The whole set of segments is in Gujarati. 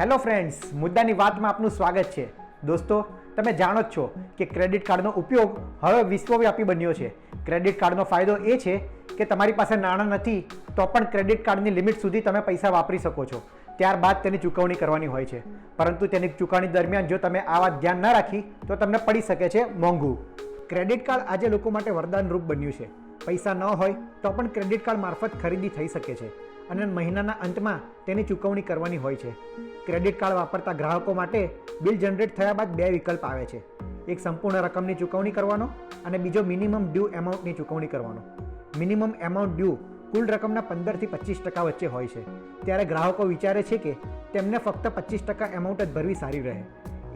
હેલો ફ્રેન્ડ્સ, મુદ્દાની વાતમાં આપનું સ્વાગત છે. દોસ્તો, તમે જાણો જ છો કે ક્રેડિટ કાર્ડનો ઉપયોગ હવે વિશ્વવ્યાપી બન્યો છે. ક્રેડિટ કાર્ડનો ફાયદો એ છે કે તમારી પાસે નાણાં નથી, તો પણ ક્રેડિટ કાર્ડની લિમિટ સુધી તમે પૈસા વાપરી શકો છો. ત્યારબાદ તેની ચૂકવણી કરવાની હોય છે. પરંતુ તેની ચૂકવણી દરમિયાન જો તમે આ વાત ધ્યાન ન રાખી, તો તમને પડી શકે છે મોંઘું. ક્રેડિટ કાર્ડ આજે લોકો માટે વરદાન રૂપ બન્યું છે. પૈસા ન હોય, તો પણ ક્રેડિટ કાર્ડ મારફત ખરીદી થઈ શકે છે. અને મહિનાના અંતમાં તેની ચૂકવણી કરવાની હોય છે. ક્રેડિટ કાર્ડ વાપરતા ગ્રાહકો માટે બિલ જનરેટ થયા બાદ બે વિકલ્પ આવે છે. એક સંપૂર્ણ રકમની ચૂકવણી કરવાનો અને બીજો મિનિમમ ડ્યુ એમાઉન્ટની ચૂકવણી કરવાનો. મિનિમમ એમાઉન્ટ ડ્યુ કુલ રકમના પંદરથી પચીસ ટકા વચ્ચે હોય છે. ત્યારે ગ્રાહકો વિચારે છે કે તેમને ફક્ત પચીસ ટકા એમાઉન્ટ જ ભરવી સારી રહે.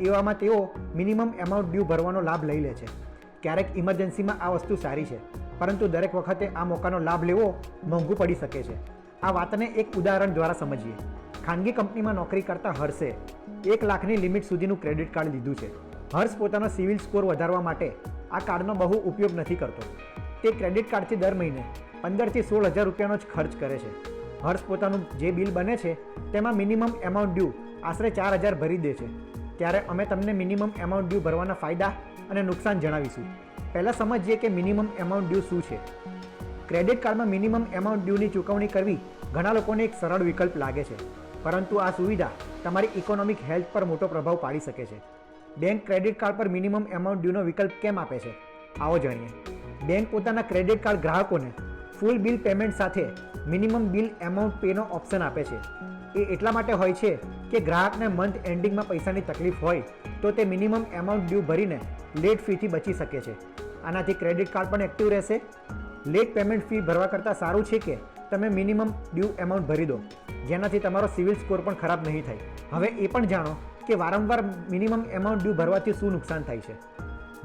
એવામાં તેઓ મિનિમમ એમાઉન્ટ ડ્યુ ભરવાનો લાભ લઈ લે છે. ક્યારેક ઇમરજન્સીમાં આ વસ્તુ સારી છે, પરંતુ દરેક વખતે આ મોકાનો લાભ લેવો મોંઘું પડી શકે છે. આ વાતને એક ઉદાહરણ દ્વારા સમજીએ. ખાનગી કંપનીમાં નોકરી કરતા હર્ષે એક લાખની લિમિટ સુધીનું ક્રેડિટ કાર્ડ લીધું છે. હર્ષ પોતાનો સિવિલ સ્કોર વધારવા માટે આ કાર્ડનો બહુ ઉપયોગ નથી કરતો. તે ક્રેડિટ કાર્ડથી દર મહિને પંદરથી સોળ હજાર રૂપિયાનો જ ખર્ચ કરે છે. હર્ષ પોતાનું જે બિલ બને છે, તેમાં મિનિમમ એમાઉન્ટ ડ્યુ આશરે ચાર હજાર ભરી દે છે. ત્યારે અમે તમને મિનિમમ એમાઉન્ટ ડ્યુ ભરવાના ફાયદા અને નુકસાન જણાવીશું. પહેલાં સમજીએ કે મિનિમમ એમાઉન્ટ ડ્યુ શું છે. ક્રેડિટ કાર્ડમાં મિનિમમ એમાઉન્ટ ડ્યુની ચૂકવણી કરવી ઘણા લોકોને એક સરળ વિકલ્પ લાગે છે. પરંતુ આ સુવિધા તમારી ઇકોનોમિક હેલ્થ પર મોટો પ્રભાવ પાડી શકે છે. બેંક ક્રેડિટ કાર્ડ પર મિનિમમ એમાઉન્ટ ડ્યુનો વિકલ્પ કેમ આપે છે? આવો જાણીએ. બેંક પોતાના ક્રેડિટ કાર્ડ ગ્રાહકોને ફૂલ બિલ પેમેન્ટ સાથે મિનિમમ બિલ એમાઉન્ટ પેનો ઓપ્શન આપે છે. એ એટલા માટે હોય છે કે ગ્રાહકને મંથ એન્ડિંગમાં પૈસાની તકલીફ હોય તો તે મિનિમમ એમાઉન્ટ ડ્યુ ભરીને લેટ ફીથી બચી શકે છે. આનાથી ક્રેડિટ કાર્ડ પણ એક્ટિવ રહેશે. લેટ પેમેન્ટ ફી ભરવા કરતાં સારું છે કે તમે મિનિમમ ડ્યુ એમાઉન્ટ ભરી દો. જેનાથી તમારો સિવિલ સ્કોર પણ ખરાબ નહીં થાય. હવે એ પણ જાણો કે વારંવાર મિનિમમ એમાઉન્ટ ડ્યુ ભરવાથી શું નુકસાન થાય છે.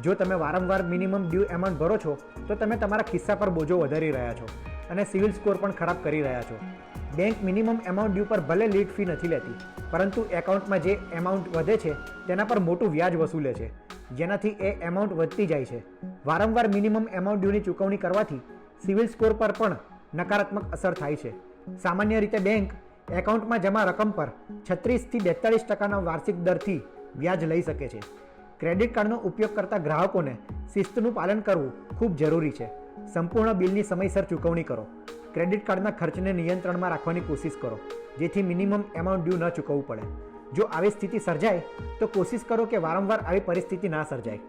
જો તમે વારંવાર મિનિમમ ડ્યુ એમાઉન્ટ ભરો છો, તો તમે તમારા ખિસ્સા પર બોજો વધારી રહ્યા છો અને સિવિલ સ્કોર પણ ખરાબ કરી રહ્યા છો. બેંક મિનિમમ એમાઉન્ટ ડ્યુ પર ભલે લીડ ફી નથી લેતી, પરંતુ એકાઉન્ટમાં જે એમાઉન્ટ વધે છે, તેના પર મોટું વ્યાજ વસૂલે છે. જેનાથી એ એમાઉન્ટ વધતી જાય છે. વારંવાર મિનિમમ એમાઉન્ટ ડ્યુની ચૂકવણી કરવાથી સિવિલ સ્કોર પર પણ નકારાત્મક અસર થાય છે. સામાન્ય રીતે બેંક એકાઉન્ટમાં જમા રકમ પર છત્રીસથી બેતાળીસ ટકાના વાર્ષિક દરથી વ્યાજ લઈ શકે છે. ક્રેડિટ કાર્ડનો ઉપયોગ કરતા ગ્રાહકોને શિસ્તનું પાલન કરવું ખૂબ જરૂરી છે. સંપૂર્ણ બિલની સમયસર ચૂકવણી કરો. ક્રેડિટ કાર્ડના ખર્ચને નિયંત્રણમાં રાખવાની કોશિશ કરો, જેથી મિનિમમ એમાઉન્ટ ડ્યુ ન ચૂકવવું પડે. જો આવી સ્થિતિ સર્જાય તો કોશિશ કરો કે વારંવાર આવી પરિસ્થિતિ ના સર્જાય.